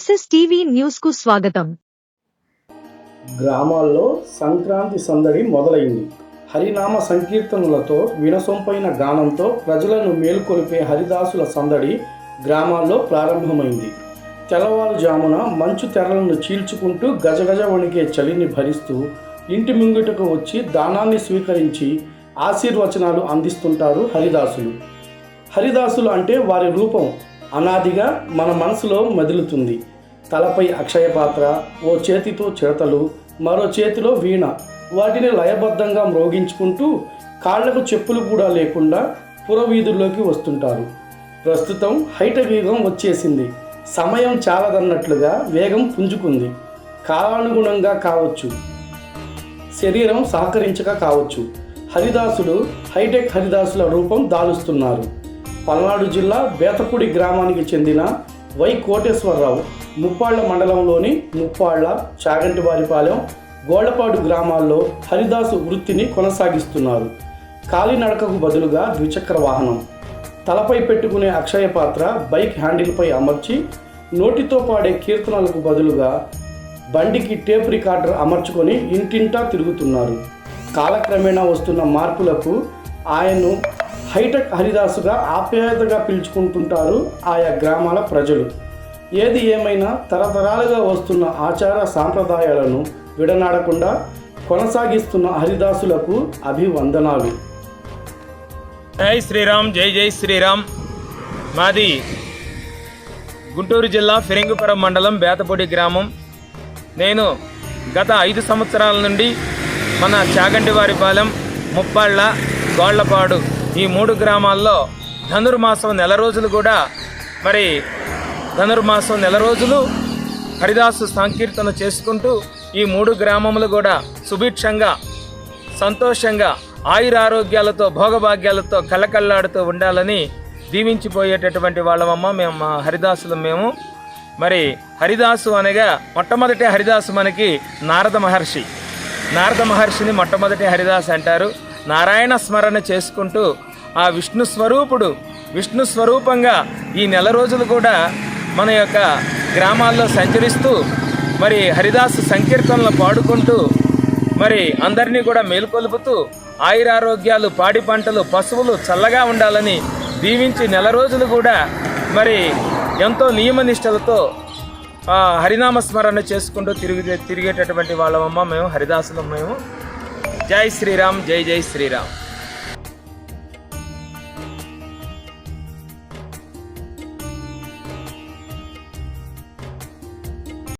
SS TV న్యూస్కు స్వాగతం. గ్రామాల్లో సంక్రాంతి సందడి మొదలైంది. హరినామ సంకీర్తనలతో వినసొంపైన గానంతో ప్రజలను మేలుకొలిపే హరిదాసుల సందడి గ్రామాల్లో ప్రారంభమైంది. తెల్లవారుజామున మంచు తెరలను చీల్చుకుంటూ గజగజ వణికే చలిని భరిస్తూ ఇంటి ముంగిటకు వచ్చి దానాన్ని స్వీకరించి ఆశీర్వచనాలు అందిస్తుంటారు హరిదాసులు. హరిదాసులు అంటే వారి రూపం అనాదిగా మన మనసులో మదులుతుంది. తలపై అక్షయ పాత్ర ఓ చేతితో చిడతలు మరో చేతిలో వీణ. వాటిని లయబద్ధంగా మ్రోగించుకుంటూ కాళ్ళకు చెప్పులు కూడా లేకుండా పురవీధుల్లోకి వస్తుంటారు. ప్రస్తుతం హైటెక్ యుగం వచ్చేసింది. సమయం చాలదన్నట్లుగా వేగం పుంజుకుంది. కాలానుగుణంగా కావచ్చు. శరీరం సహకరించక కావచ్చు. హరిదాసులు హైటెక్ హరిదాసుల రూపం దాలుస్తున్నారు. పల్నాడు జిల్లా బేతపూడి గ్రామానికి చెందిన వై కోటేశ్వరరావు ముప్పాళ్ళ మండలంలోని ముప్పాళ్ళ చాగంటివారిపాలెం గోళ్ళపాడు గ్రామాల్లో హరిదాసు వృత్తిని కొనసాగిస్తున్నారు. కాలినడకకు బదులుగా ద్విచక్ర వాహనం. తలపై పెట్టుకునే అక్షయ పాత్ర బైక్ హ్యాండిల్పై అమర్చి నోటితో పాడే కీర్తనలకు బదులుగా బండికి టేప్ రికార్డర్ అమర్చుకొని ఇంటింటా తిరుగుతున్నారు. కాలక్రమేణా వస్తున్న మార్పులకు ఆయన్ను హైటెక్ హరిదాసుగా ఆప్యాయతగా పిలుచుకుంటుంటారు ఆయా గ్రామాల ప్రజలు. ఏది ఏమైనా తరతరాలుగా వస్తున్న ఆచార సాంప్రదాయాలను విడనాడకుండా కొనసాగిస్తున్న హరిదాసులకు అభివందనాలు. జై శ్రీరామ్ జై జై శ్రీరామ్. మాది గుంటూరు జిల్లా ఫిరంగిపురం మండలం బేతపొడి గ్రామం. నేను గత ఐదు సంవత్సరాల నుండి మన చాగంటివారిపాలెం ముప్పాళ్ళ గోళ్ళపాడు ఈ మూడు గ్రామాల్లో ధనుర్మాసం నెల రోజులు కూడా మరి ధనుర్మాసం నెల రోజులు హరిదాసు సంకీర్తన చేసుకుంటూ ఈ మూడు గ్రామములు కూడా సుభిక్షంగా సంతోషంగా ఆయురారోగ్యాలతో భోగభాగ్యాలతో కళ్ళకళ్ళాడుతూ ఉండాలని దీవించిపోయేటటువంటి వాళ్ళమమ్మ. మేము మా హరిదాసులు మేము. మరి హరిదాసు అనగా మొట్టమొదటి హరిదాసు మనకి నారద మహర్షి. నారద మహర్షిని మొట్టమొదటి హరిదాస్ అంటారు. నారాయణ స్మరణ చేసుకుంటూ ఆ విష్ణు స్వరూపుడు విష్ణు స్వరూపంగా ఈ నెల రోజులు కూడా మన యొక్క గ్రామాల్లో సంచరిస్తూ మరి హరిదాసు సంకీర్తనలు పాడుకుంటూ మరి అందరినీ కూడా మేల్కొలుపుతూ ఆయురారోగ్యాలు పాడి పంటలు పశువులు చల్లగా ఉండాలని దీవించి నెల రోజులు కూడా మరి ఎంతో నియమనిష్టలతో ఆ, హరినామ స్మరణ చేసుకుంటూ తిరిగి తిరిగేటటువంటి వాళ్ళమమ్మ మేము హరిదాసులం మేము. జై శ్రీరామ్ జై జై శ్రీరామ్.